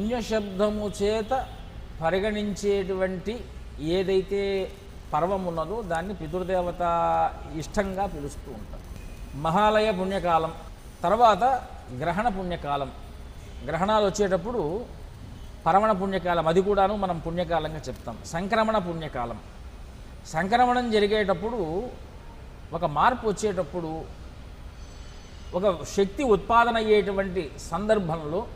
పుణ్యశబ్దము చేత పరిగణించేటువంటి ఏదైతే పర్వం ఉన్నదో దాన్ని పితృదేవత ఇష్టంగా పిలుస్తూ ఉంటారు. మహాలయ పుణ్యకాలం తర్వాత గ్రహణ పుణ్యకాలం. గ్రహణాలు వచ్చేటప్పుడు పరమణ పుణ్యకాలం అది కూడాను మనం పుణ్యకాలంగా చెప్తాం. సంక్రమణ పుణ్యకాలం. సంక్రమణం జరిగేటప్పుడు ఒక మార్పు వచ్చేటప్పుడు ఒక శక్తి ఉత్పాదన అయ్యేటువంటి సందర్భంలో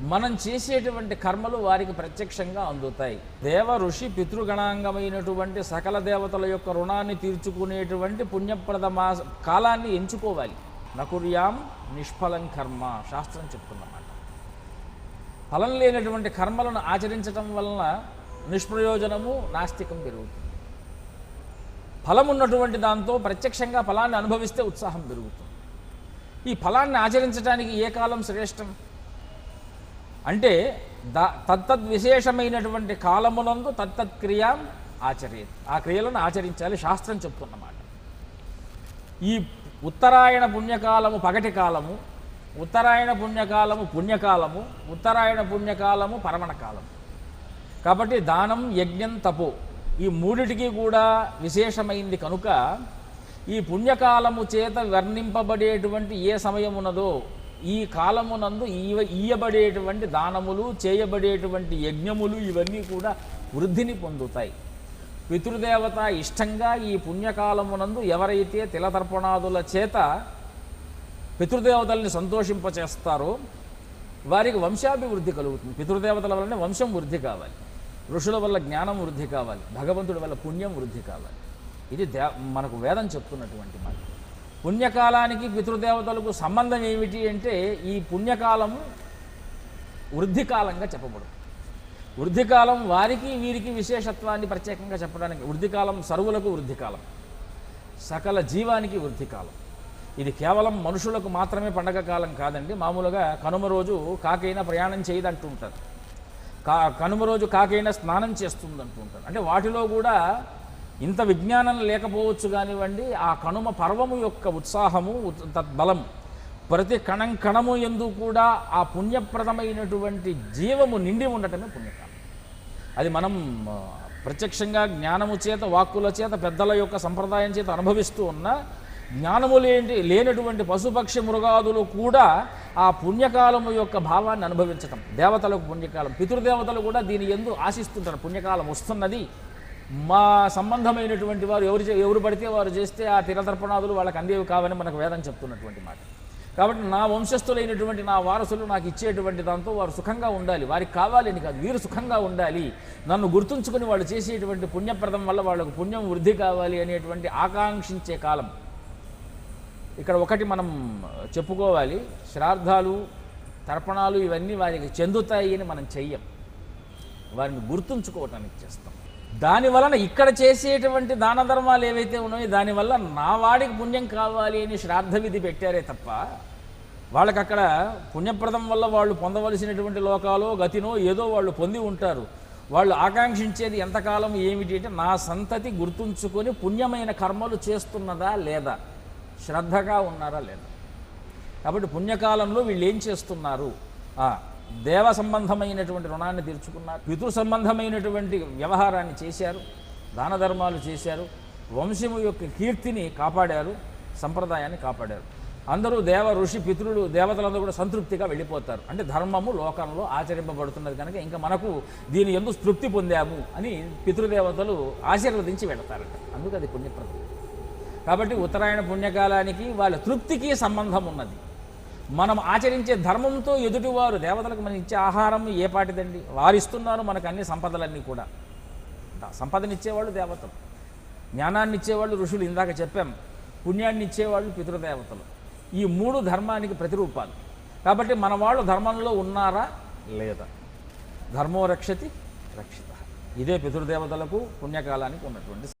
మనం చేసేటువంటి కర్మలు వారికి ప్రత్యక్షంగా అందుతాయి. దేవ ఋషి పితృగణాంగమైనటువంటి సకల దేవతల యొక్క రుణాన్ని తీర్చుకునేటువంటి పుణ్యప్రద మాస కాలాన్ని ఎంచుకోవాలి. నకుర్యాం నిష్ఫలం కర్మ శాస్త్రం చెప్తుందన్నమాట ఫలం లేనటువంటి కర్మలను ఆచరించటం వలన నిష్ప్రయోజనము నాస్తికం పెరుగుతుంది. ఫలం ఉన్నటువంటి దాంతో ప్రత్యక్షంగా ఫలాన్ని అనుభవిస్తే ఉత్సాహం పెరుగుతుంది. ఈ ఫలాన్ని ఆచరించడానికి ఏ కాలం శ్రేష్టం? అంటే దా తత్తద్ విశేషమైనటువంటి కాలమునందు తత్తత్ క్రియాం ఆచర్యత ఆ క్రియలను ఆచరించాలి శాస్త్రం చెప్తున్నమాట. ఈ ఉత్తరాయణ పుణ్యకాలము పగటి కాలము ఉత్తరాయణ పుణ్యకాలము పుణ్యకాలము ఉత్తరాయణ పుణ్యకాలము పరమణ కాలము. కాబట్టి దానం యజ్ఞం తపో ఈ మూడిటికి కూడా విశేషమైంది కనుక ఈ పుణ్యకాలము చేత వర్ణింపబడేటువంటి ఏ సమయం ఉన్నదో ఈ కాలమునందు ఈవ ఇయ్యబడేటువంటి దానములు చేయబడేటువంటి యజ్ఞములు ఇవన్నీ కూడా వృద్ధిని పొందుతాయి. పితృదేవత ఇష్టంగా ఈ పుణ్యకాలమునందు ఎవరైతే తిలతర్పణాదుల చేత పితృదేవతల్ని సంతోషింపచేస్తారో వారికి వంశాభివృద్ధి కలుగుతుంది. పితృదేవతల వల్లనే వంశం వృద్ధి కావాలి. ఋషుల వల్ల జ్ఞానం వృద్ధి కావాలి. భగవంతుడి వల్ల పుణ్యం వృద్ధి కావాలి. ఇది దే మనకు వేదం చెప్తున్నటువంటి మాట. పుణ్యకాలానికి పితృదేవతలకు సంబంధం ఏమిటి అంటే ఈ పుణ్యకాలం వృద్ధికాలంగా చెప్పబడు. వృద్ధికాలం వారికి వీరికి విశేషత్వాన్ని ప్రత్యేకంగా చెప్పడానికి వృద్ధికాలం సరువులకు వృద్ధికాలం. సకల జీవానికి వృద్ధికాలం. ఇది కేవలం మనుషులకు మాత్రమే పండగ కాలం కాదండి. మామూలుగా కనుమ రోజు కాకైనా ప్రయాణం చేయదంటుంటారు. కా కనుమ రోజు కాకైనా స్నానం చేస్తుంది అంటుంటారు అంటే వాటిలో కూడా ఇంత విజ్ఞానం లేకపోవచ్చు కానివ్వండి ఆ కనుమ పర్వము యొక్క ఉత్సాహము ఉత్- తద్బలం ప్రతి కణం కణము ఎందు కూడా ఆ పుణ్యప్రదమైనటువంటి జీవము నిండి ఉండటమే పుణ్యకాలం. అది మనం ప్రత్యక్షంగా జ్ఞానము చేత వాక్కుల చేత పెద్దల యొక్క సంప్రదాయం చేత అనుభవిస్తూ ఉన్న జ్ఞానము లేని లేనటువంటి పశుపక్షి మృగాదులు కూడా ఆ పుణ్యకాలము యొక్క భావాన్ని అనుభవించటం. దేవతలకు పుణ్యకాలం పితృదేవతలు కూడా దీని ఎందు ఆశిస్తుంటారు. పుణ్యకాలం వస్తున్నది మా సంబంధమైనటువంటి వారు ఎవరు చే- ఎవరు పడితే వారు చేస్తే ఆ తిరతర్పణాదులు వాళ్ళకి అందేవి కావని మనకు వేదం చెప్తున్నటువంటి మాట. కాబట్టి నా వంశస్థులైనటువంటి నా వారసులు నాకు ఇచ్చేటువంటి దాంతో వారు సుఖంగా ఉండాలి. వారికి కావాలని కాదు వీరు సుఖంగా ఉండాలి. నన్ను గుర్తుంచుకుని వాళ్ళు చేసేటువంటి పుణ్యప్రదం వల్ల వాళ్ళకు పుణ్యం వృద్ధి కావాలి అనేటువంటి ఆకాంక్షించే కాలం. ఇక్కడ ఒకటి మనం చెప్పుకోవాలి శ్రాద్ధాలు తర్పణాలు ఇవన్నీ వారికి చెందుతాయి అని మనం చెయ్యం. వారిని గుర్తుంచుకోవటానికి చేస్తాం. దాని వలన ఇక్కడ చేసేటువంటి దాన ధర్మాలు ఏవైతే ఉన్నాయో దానివల్ల నా వాడికి పుణ్యం కావాలి అని శ్రాద్ధ విధి పెట్టారే తప్ప వాళ్ళకి అక్కడ పుణ్యప్రదం వల్ల వాళ్ళు పొందవలసినటువంటి లోకాలో గతినో ఏదో వాళ్ళు పొంది ఉంటారు. వాళ్ళు ఆకాంక్షించేది ఎంతకాలం ఏమిటి అంటే నా సంతతి గుర్తుంచుకొని పుణ్యమైన కర్మలు చేస్తున్నదా లేదా? శ్రద్ధగా ఉన్నారా లేదా? కాబట్టి పుణ్యకాలంలో వీళ్ళు ఏం చేస్తున్నారు? దేవ సంబంధమైనటువంటి రుణాన్ని తీర్చుకున్నారు పితృ సంబంధమైనటువంటి వ్యవహారాన్ని చేశారు దాన ధర్మాలు చేశారు వంశము యొక్క కీర్తిని కాపాడారు సంప్రదాయాన్ని కాపాడారు. అందరూ దేవ ఋషి పితృలు దేవతలందరూ కూడా సంతృప్తిగా వెళ్ళిపోతారు. అంటే ధర్మము లోకంలో ఆచరింపబడుతున్నది కనుక ఇంకా మనకు దీని ఎందుకు తృప్తి పొందాము అని పితృదేవతలు ఆశీర్వదించి వెళతారట. అందుకు అది పుణ్యప్రదం. కాబట్టి ఉత్తరాయణ పుణ్యకాలానికి వాళ్ళ తృప్తికి సంబంధం ఉన్నది. మనం ఆచరించే ధర్మంతో ఎదుటివారు దేవతలకు మనం ఇచ్చే ఆహారం ఏ పాటిదండి? వారు ఇస్తున్నారు మనకు అన్ని సంపదలన్నీ కూడా. సంపదనిచ్చేవాళ్ళు దేవతలు. జ్ఞానాన్ని ఇచ్చేవాళ్ళు ఋషులు ఇందాక చెప్పాం. పుణ్యాన్ని ఇచ్చేవాళ్ళు పితృదేవతలు. ఈ మూడు ధర్మానికి ప్రతిరూపాలు. కాబట్టి మన వాళ్ళు ధర్మంలో ఉన్నారా? లేదా? ధర్మో రక్షతి రక్షిత. ఇదే పితృదేవతలకు పుణ్యకాలానికి ఉన్నటువంటి